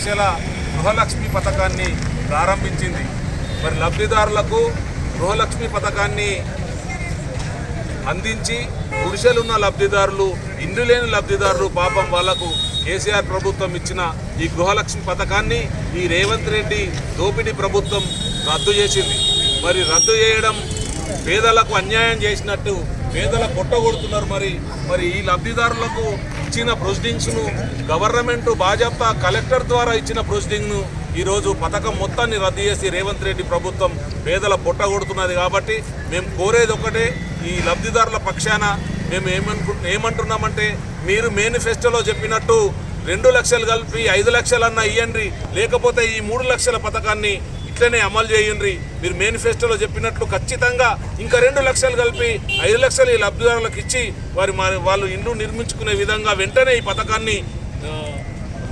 లక్షల గృహలక్ష్మి పథకాన్ని ప్రారంభించింది. మరి లబ్ధిదారులకు గృహలక్ష్మి పథకాన్ని అందించి గుడిసెలున్న లబ్ధిదారులు ఇండ్లు లేని లబ్ధిదారులు పాపం వాళ్ళకు కేసీఆర్ ప్రభుత్వం ఇచ్చిన ఈ గృహలక్ష్మి పథకాన్ని ఈ రేవంత్ రెడ్డి దోపిడీ ప్రభుత్వం రద్దు చేసింది. మరి రద్దు చేయడం పేదలకు అన్యాయం చేసినట్టు పేదల కొట్టగొడుతున్నారు మరి. మరి ఈ లబ్ధిదారులకు ఇచ్చిన ప్రొసీడింగ్స్ను గవర్నమెంట్ బాజాప్తా కలెక్టర్ ద్వారా ఇచ్చిన ప్రొసీడింగ్ను ఈరోజు పథకం మొత్తాన్ని రద్దు చేసి రేవంత్ రెడ్డి ప్రభుత్వం పేదల పొట్టగొడుతున్నది కాబట్టి మేము కోరేది ఒకటే ఈ లబ్ధిదారుల పక్షాన మేము ఏమనుకు ఏమంటున్నామంటే మీరు మేనిఫెస్టోలో చెప్పినట్టు రెండు లక్షలు కలిపి ఐదు లక్షలన్నా ఇవ్వండి లేకపోతే ఈ మూడు లక్షల పథకాన్ని ఇట్లనే అమలు చేయండి మీరు మేనిఫెస్టోలో చెప్పినట్లు ఖచ్చితంగా ఇంకా రెండు లక్షలు కలిపి ఐదు లక్షలు ఈ లబ్ధిదారులకు ఇచ్చి వారి మా- వాళ్ళు ఇండ్లు నిర్మించుకునే విధంగా వెంటనే ఈ పథకాన్ని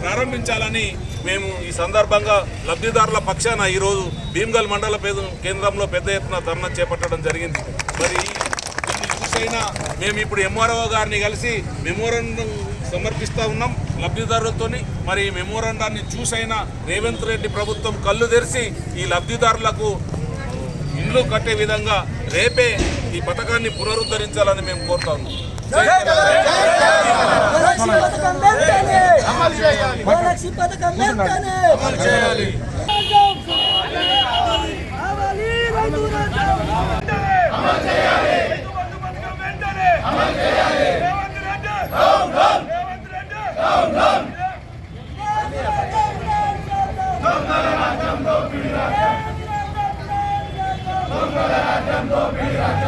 ప్రారంభించాలని మేము ఈ సందర్భంగా లబ్ధిదారుల పక్షాన ఈరోజు భీమ్గల్ మండల పేద కేంద్రంలో పెద్ద ఎత్తున ధర్నా చేపట్టడం జరిగింది. మరి చూసైనా మేము ఇప్పుడు ఎంఆర్ఓ గారిని కలిసి మెమోరండం సమర్పిస్తూ ఉన్నాం. లబ్ధిదారులతోని మరి ఈ మెమోరాండాన్ని చూసైనా రేవంత్ రెడ్డి ప్రభుత్వం కళ్ళు తెరిచి ఈ లబ్ధిదారులకు ఇల్లు కట్టే విధంగా రేపే ఈ పథకాన్ని పునరుద్ధరించాలని మేము కోరుతా ఉన్నాం గెలాక్సీ పథకం వెంటనే గెలాక్సీ పథకం వెంటనే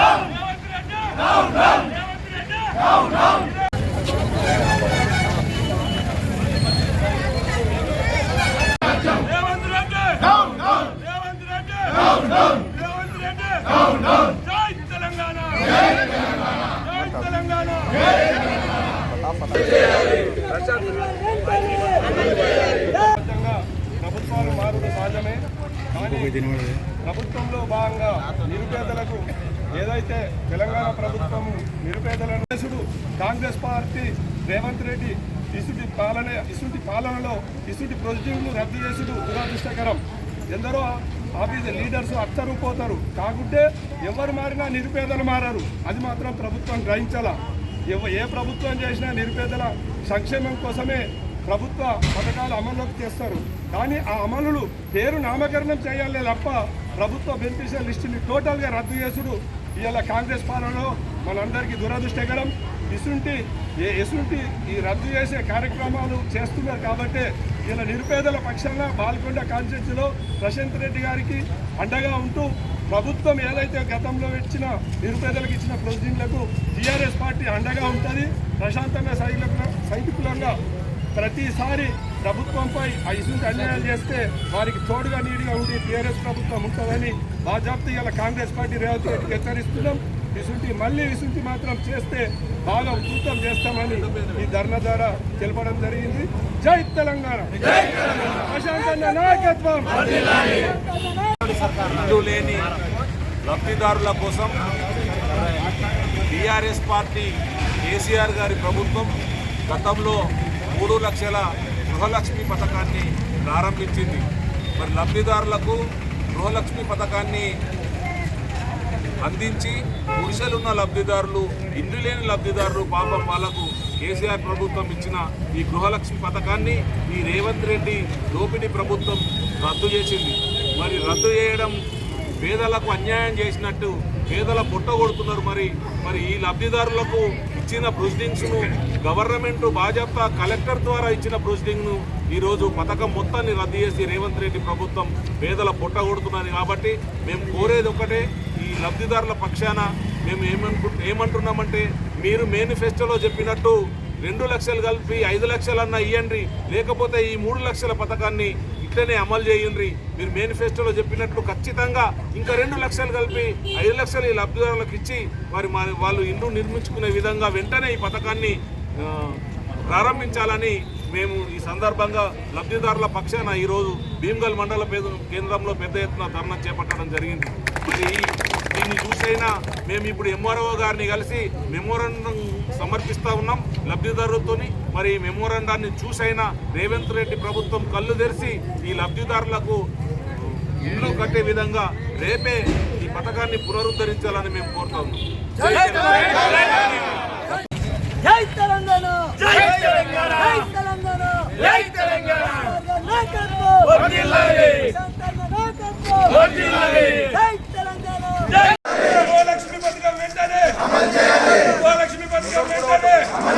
ప్రభుత్వాలు మారుడు సహజమే కానీ ప్రభుత్వంలో భాగంగా నిరుపేదలకు ఏదైతే తెలంగాణ ప్రభుత్వం నిరుపేదలను కాంగ్రెస్ పార్టీ రేవంత్ రెడ్డి ఇసుటి పాలన ఇసుటి పాలనలో ఇసుటి ప్రొసీడింగ్లు రద్దు చేసుడు దురదృష్టకరం. ఎందరో ఆఫీస్ లీడర్స్ అత్తరు పోతారు. కాకుంటే ఎవరు మారినా నిరుపేదలు మారారు. అది మాత్రం ప్రభుత్వం గ్రహించాల. ఏ ప్రభుత్వం చేసినా నిరుపేదల సంక్షేమం కోసమే ప్రభుత్వ పథకాలు అమల్లోకి తెస్తారు కానీ ఆ అమలులు పేరు నామకరణం చేయాలి తప్ప ప్రభుత్వ బెనిఫిషియల్ లిస్టుని టోటల్గా రద్దు చేసుడు ఇవాళ కాంగ్రెస్ పాలనలో మనందరికీ దురదృష్టకరం. ఇసుంటి ఏ ఎసుంటి ఈ రద్దు చేసే కార్యక్రమాలు చేస్తున్నారు కాబట్టి ఇలా నిరుపేదల పక్షాన బాల్కొండ కాన్స్టిట్యూన్సీలో ప్రశాంత్ రెడ్డి గారికి అండగా ఉంటూ ప్రభుత్వం ఏదైతే గతంలో ఇచ్చిన నిరుపేదలకు ఇచ్చిన ప్రొసీడింగ్లకు టీఆర్ఎస్ పార్టీ అండగా ఉంటుంది. ప్రశాంతంగా సైనికులంగా ప్రతిసారి ప్రభుత్వంపై ఆ ఇసుంటి అన్యాయాలు చేస్తే వారికి తోడుగా నీడిగా ఉండి టీఆర్ఎస్ ప్రభుత్వం ఉంటుందని బాజాప్తీ ఇలా కాంగ్రెస్ పార్టీ రేవంత్ రెడ్డికి హెచ్చరిస్తున్నాం. ఇసుంటి మళ్ళీ ఇసుంటి మాత్రం చేస్తే బాగా ఉధృతం చేస్తామని ఈ ధర్నా ద్వారా తెలపడం జరిగింది. జై తెలంగాణ! ప్రశాంతన్న నాయకత్వం! ఇల్లు లేని లబ్ధిదారుల కోసం టీఆర్ఎస్ పార్టీ కేసీఆర్ గారి ప్రభుత్వం గతంలో మూడు లక్షల గృహలక్ష్మి పథకాన్ని ప్రారంభించింది. మరి లబ్ధిదారులకు గృహలక్ష్మి పథకాన్ని అందించి పురుషులున్న లబ్ధిదారులు ఇండ్లు లేని లబ్ధిదారులు పాపం వాళ్ళకు కేసీఆర్ ప్రభుత్వం ఇచ్చిన ఈ గృహలక్ష్మి పథకాన్ని ఈ రేవంత్ రెడ్డి దోపిడీ ప్రభుత్వం రద్దు చేసింది. మరి రద్దు చేయడం పేదలకు అన్యాయం చేసినట్టు పేదల పొట్ట కొడుతున్నారు మరి. మరి ఈ లబ్ధిదారులకు ఇచ్చిన ప్రొసీడింగ్స్ను గవర్నమెంట్ భాజపా కలెక్టర్ ద్వారా ఇచ్చిన ప్రొసీడింగ్ను ఈరోజు పథకం మొత్తాన్ని రద్దు చేసి రేవంత్ రెడ్డి ప్రభుత్వం పేదల పొట్ట కొడుతున్నది కాబట్టి మేము కోరేది ఒకటే ఈ లబ్ధిదారుల పక్షాన మేము ఏమనుకు ఏమంటున్నామంటే మీరు మేనిఫెస్టోలో చెప్పినట్టు రెండు లక్షలు కలిపి ఐదు లక్షలన్నా ఇవ్వండి లేకపోతే ఈ మూడు లక్షల పథకాన్ని ఇట్లనే అమలు చేయండి. మీరు మేనిఫెస్టోలో చెప్పినట్లు ఖచ్చితంగా ఇంకా రెండు లక్షలు కలిపి ఐదు లక్షలు ఈ లబ్ధిదారులకు ఇచ్చి వారి మా- వాళ్ళు ఇల్లు నిర్మించుకునే విధంగా వెంటనే ఈ పథకాన్ని ప్రారంభించాలని మేము ఈ సందర్భంగా లబ్ధిదారుల పక్షాన ఈరోజు భీమ్గల్ మండల కేంద్రంలో పెద్ద ఎత్తున ధర్నా చేపట్టడం జరిగింది. మరి దీన్ని చూసైనా మేము ఇప్పుడు ఎంఆర్ఓ గారిని కలిసి మెమోరండం సమర్పిస్తా ఉన్నాం లబ్ధిదారులతోని మరి ఈ మెమోరాండాన్ని చూసైనా రేవంత్ రెడ్డి ప్రభుత్వం కళ్ళు తెరిచి ఈ లబ్ధిదారులకు ఇల్లు కట్టే విధంగా రేపే ఈ పథకాన్ని పునరుద్ధరించాలని మేము కోరుతా ఉన్నాం జై తెలంగాణ. జై తెలంగాణ జై తెలంగాణ జై తెలంగాణ జై తెలంగాణ నాయకత్వం వర్ధిల్లాలి. సంతాన నాయకత్వం వర్ధిల్లాలి. జై తెలంగాణ జై గృహలక్ష్మి పథకం వెంటనే గృహలక్ష్మి పథకం